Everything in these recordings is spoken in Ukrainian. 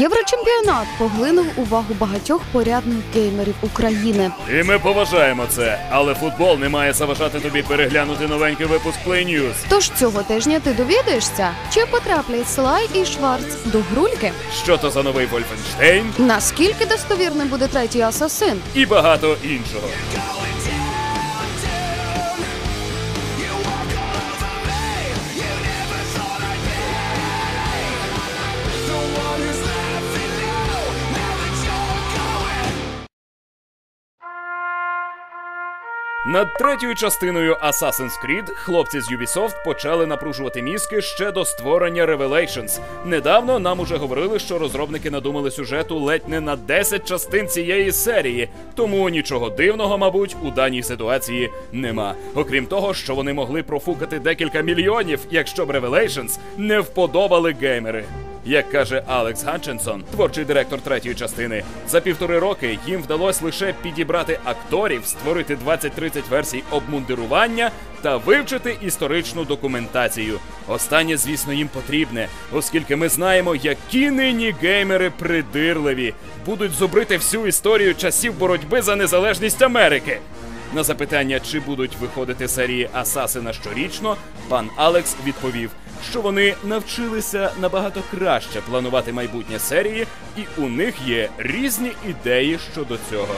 Єврочемпіонат поглинув увагу багатьох порядних геймерів України. І ми поважаємо це, але футбол не має заважати тобі переглянути новенький випуск Play News. Тож цього тижня ти довідаєшся, чи потраплять Слай і Шварц до грульки? Що то за новий Вольфенштейн Наскільки достовірним буде третій асасин? і багато іншого. Над третьою частиною Assassin's Creed хлопці з Ubisoft почали напружувати мізки ще до створення Revelations. Недавно нам уже говорили, що розробники надумали сюжету ледь не на 10 частин цієї серії, тому нічого дивного, мабуть, у даній ситуації нема. Окрім того, що вони могли профукати декілька мільйонів, якщо б Revelations не вподобали геймери. Як каже Алекс Ганченсон, творчий директор третьої частини, за півтори роки їм вдалося лише підібрати акторів, створити 20-30 версій обмундирування та вивчити історичну документацію. Останнє, звісно, їм потрібне, оскільки ми знаємо, які нині геймери придирливі будуть зубрити всю історію часів боротьби за незалежність Америки. На запитання, чи будуть виходити серії Асасина щорічно, пан Алекс відповів, що вони навчилися набагато краще планувати майбутнє серії, і у них є різні ідеї щодо цього.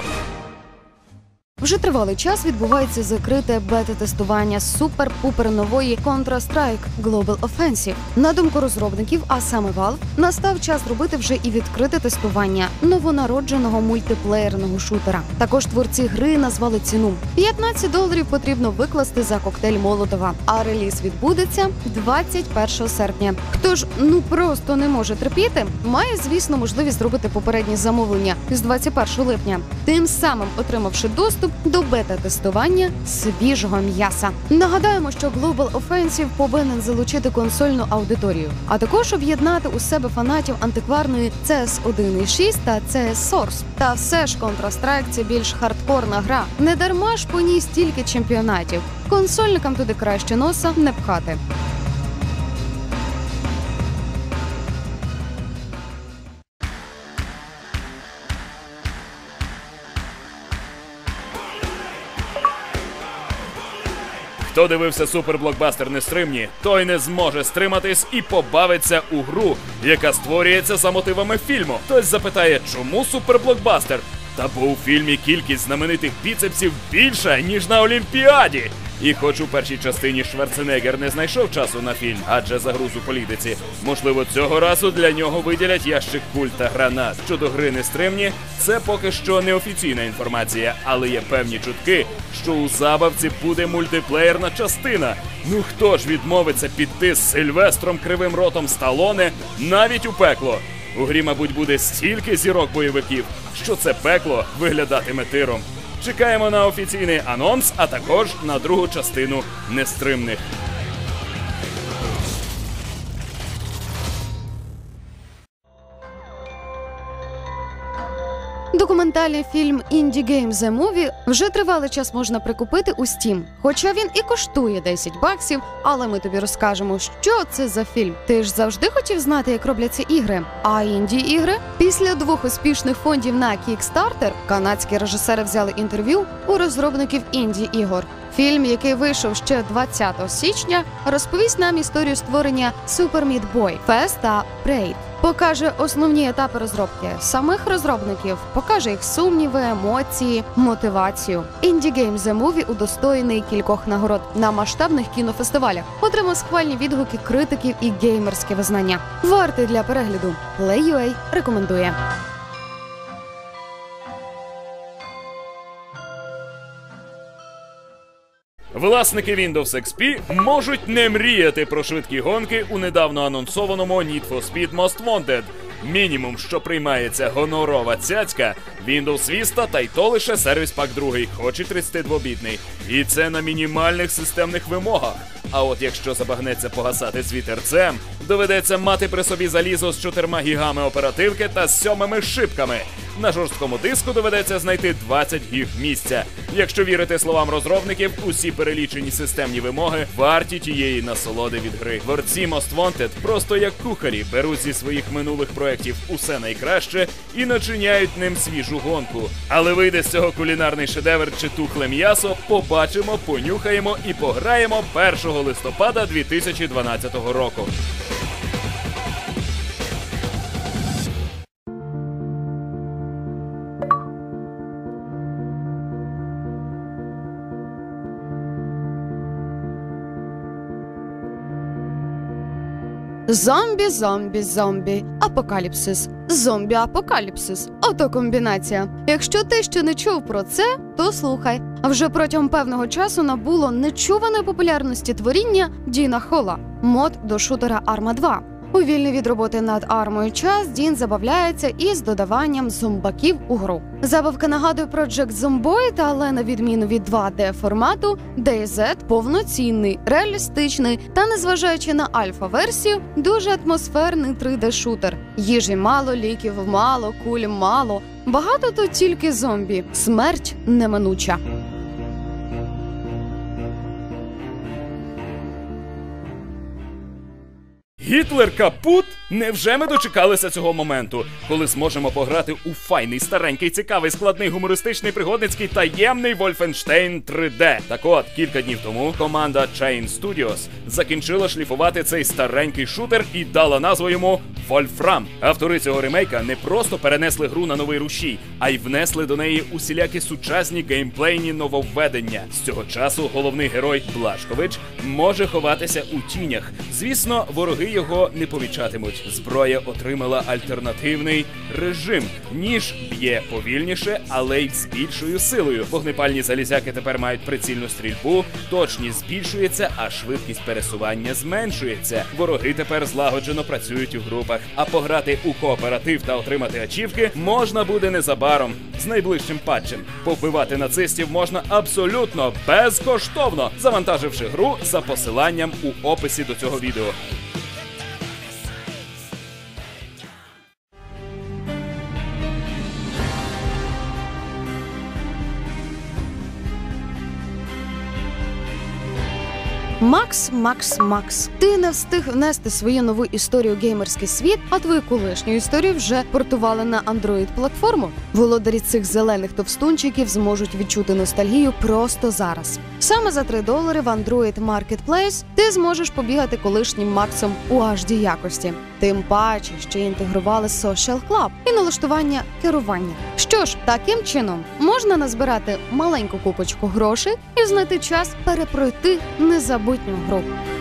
Вже тривалий час відбувається закрите бета-тестування супер-пупер нової Counter-Strike Global Offensive. На думку розробників, а саме Valve, настав час зробити вже і відкрите тестування новонародженого мультиплеєрного шутера. Також творці гри назвали ціну 15 доларів потрібно викласти за коктейль Молотова. А реліз відбудеться 21 серпня. Хто ж ну просто не може терпіти, має звісно можливість зробити попереднє замовлення з 21 липня, тим самим отримавши доступ до бета-тестування свіжого м'яса. Нагадаємо, що Global Offensive повинен залучити консольну аудиторію, а також об'єднати у себе фанатів антикварної CS 1.6 та CS Source. Та все ж Counter-Strike – це більш хардкорна гра. Не дарма ж по ній стільки чемпіонатів. Консольникам туди краще носа не пхати. Хто дивився суперблокбастер нестримні, той не зможе стриматись і побавиться у гру, яка створюється за мотивами фільму. Хтось запитає, чому суперблокбастер? Та бо у фільмі кількість знаменитих біцепсів більша, ніж на Олімпіаді. І хоч у першій частині Шварценеггер не знайшов часу на фільм, адже загруз у політиці, можливо, цього разу для нього виділять ящик куль та гранат. Щодо гри нестримні, це поки що неофіційна інформація, але є певні чутки, що у забавці буде мультиплеєрна частина. Ну хто ж відмовиться піти з Сильвестром Кривим Ротом Сталоне навіть у пекло? У грі, мабуть, буде стільки зірок бойовиків, що це пекло виглядатиме тиром. Чекаємо на офіційний анонс, а також на другу частину нестримних. Документальний фільм Indie Game The Movie вже тривалий час можна прикупити у Steam. Хоча він і коштує 10 баксів, але ми тобі розкажемо, що це за фільм. Ти ж завжди хотів знати, як робляться ігри. А інді ігри після двох успішних фондів на Kickstarter канадські режисери взяли інтерв'ю у розробників інді ігор. Фільм, який вийшов ще 20 січня, розповість нам історію створення Super Meat Boy, Fest та Braid. Покаже основні етапи розробки самих розробників, покаже їх сумніви, емоції, мотивацію. Indie Game The Movie удостоєний кількох нагород на масштабних кінофестивалях, отримав схвальні відгуки критиків і геймерське визнання. Вартий для перегляду. Play.ua рекомендує. Власники Windows XP можуть не мріяти про швидкі гонки у недавно анонсованому Need for Speed Most Wanted. Мінімум, що приймається гонорова цяцька, Windows Vista та й то лише сервіс пак 2, хоч і 32-бітний. І це на мінімальних системних вимогах. А от якщо забагнеться погасати з вітерцем, доведеться мати при собі залізо з 4 гігами оперативки та сьомими шибками. На жорсткому диску доведеться знайти 20 гіг місця. Якщо вірити словам розробників, усі перелічені системні вимоги варті тієї насолоди від гри. Творці Most Wanted просто як кухарі беруть зі своїх минулих проєктів усе найкраще і начиняють ним свіжу гонку. Але вийде з цього кулінарний шедевр чи тухле м'ясо, побачимо, понюхаємо і пограємо 1 листопада 2012 року. Зомбі, зомбі, зомбі, апокаліпсис, зомбі апокаліпсис. Ото комбінація. Якщо ти ще не чув про це, то слухай. Вже протягом певного часу набуло нечуваної популярності творіння Діна Хола, мод до шутера Арма 2. У вільний від роботи над армою час Дін забавляється із додаванням зомбаків у гру. Забавка нагадує про Project Zomboid, але на відміну від 2D формату, DayZ повноцінний, реалістичний та, незважаючи на альфа-версію, дуже атмосферний 3D-шутер. Їжі мало, ліків мало, куль мало. Багато тут тільки зомбі. Смерть неминуча. Гітлер капут? Невже ми дочекалися цього моменту, коли зможемо пограти у файний, старенький, цікавий, складний, гумористичний, пригодницький таємний Wolfenstein 3D? Так от, кілька днів тому команда Chain Studios закінчила шліфувати цей старенький шутер і дала назву йому Wolfram. Автори цього ремейка не просто перенесли гру на новий рушій, а й внесли до неї усілякі сучасні геймплейні нововведення. З цього часу головний герой Блашкович може ховатися у тінях. Звісно, вороги його не помічатимуть. Зброя отримала альтернативний режим. Ніж б'є повільніше, але й з більшою силою. Вогнепальні залізяки тепер мають прицільну стрільбу, точність збільшується, а швидкість пересування зменшується. Вороги тепер злагоджено працюють у групах. А пограти у кооператив та отримати ачівки можна буде незабаром з найближчим патчем. Повбивати нацистів можна абсолютно безкоштовно, завантаживши гру за посиланням у описі до цього відео. Макс, Макс, Макс. Ти не встиг внести свою нову історію у геймерський світ, а твою колишню історію вже портували на android платформу. Володарі цих зелених товстунчиків зможуть відчути ностальгію просто зараз. Саме за 3 долари в Android Marketplace ти зможеш побігати колишнім Максом у HD якості. Тим паче, що інтегрували Social Club і налаштування керування. Що ж, таким чином можна назбирати маленьку купочку грошей і знайти час перепройти незабутню гру.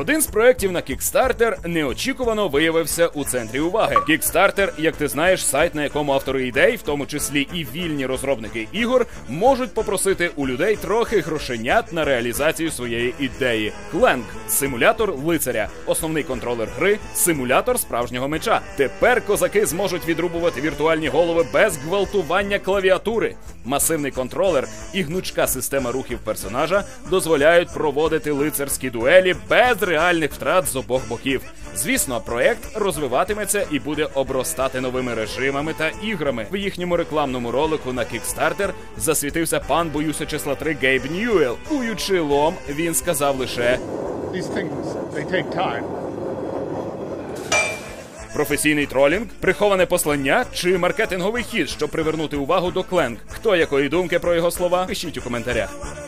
Один з проєктів на Kickstarter неочікувано виявився у центрі уваги. Kickstarter, як ти знаєш, сайт, на якому автори ідей, в тому числі і вільні розробники ігор, можуть попросити у людей трохи грошенят на реалізацію своєї ідеї. Clank – симулятор лицаря, основний контролер гри, симулятор справжнього меча. Тепер козаки зможуть відрубувати віртуальні голови без гвалтування клавіатури. Масивний контролер і гнучка система рухів персонажа дозволяють проводити лицарські дуелі без реальних втрат з обох боків. Звісно, проект розвиватиметься і буде обростати новими режимами та іграми. В їхньому рекламному ролику на Kickstarter засвітився пан боюся числа 3 Гейб Ньюел. Куючи лом, він сказав лише These things, they take time. професійний тролінг, приховане послання чи маркетинговий хід, щоб привернути увагу до Кленк. Хто якої думки про його слова? Пишіть у коментарях.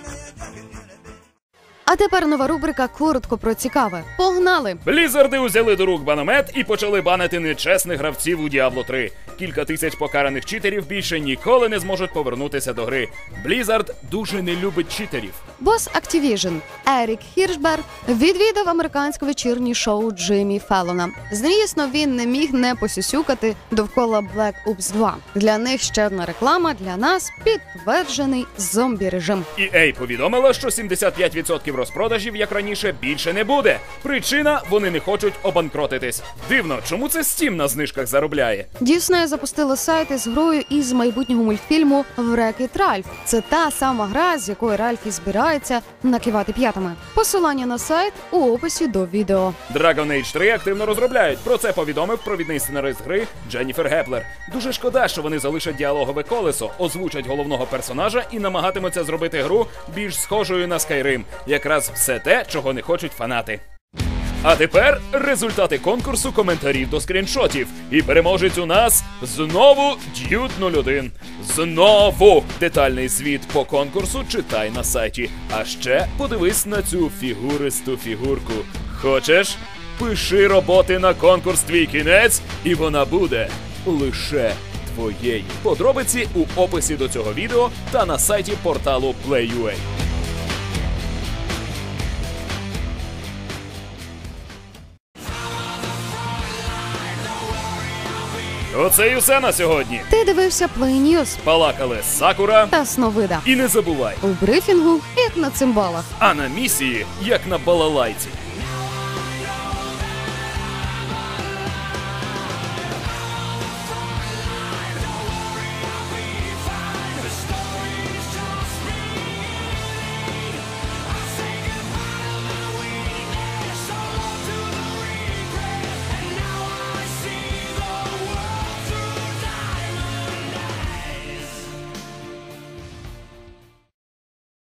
А тепер нова рубрика коротко про цікаве. Погнали! Блізарди узяли до рук баномет і почали банити нечесних гравців у Diablo 3. Кілька тисяч покараних читерів більше ніколи не зможуть повернутися до гри. Blizzard дуже не любить читерів. Бос Activision Ерік Хіршберг відвідав американське вечірнє шоу Джиммі Феллона. Звісно, він не міг не посюсюкати довкола Black Ops 2. Для них ще одна реклама, для нас підтверджений зомбі режим. EA повідомила, що 75% розпродажів, як раніше, більше не буде. Причина вони не хочуть обанкротитись. Дивно, чому це Steam на знижках заробляє? Дійсно, запустила сайт із грою із майбутнього мультфільму Врекіт Ральф. Це та сама гра, з якої Ральф і збирається накивати п'ятами. Посилання на сайт у описі до відео. Dragon Age 3 активно розробляють. Про це повідомив провідний сценарист гри Дженніфер Геплер. Дуже шкода, що вони залишать діалогове колесо, озвучать головного персонажа і намагатимуться зробити гру більш схожою на Skyrim. Якраз все те, чого не хочуть фанати. А тепер результати конкурсу коментарів до скріншотів. І переможець у нас знову Д'ют 01. Знову детальний звіт по конкурсу читай на сайті. А ще подивись на цю фігуристу фігурку. Хочеш? Пиши роботи на конкурс твій кінець, і вона буде лише твоєю. Подробиці у описі до цього відео та на сайті порталу Play.ua. Оце і все на сьогодні. Ти дивився Play News Палакали Сакура. та Сновида І не забувай, у брифінгу, як на цимбалах. а на місії, як на балалайці.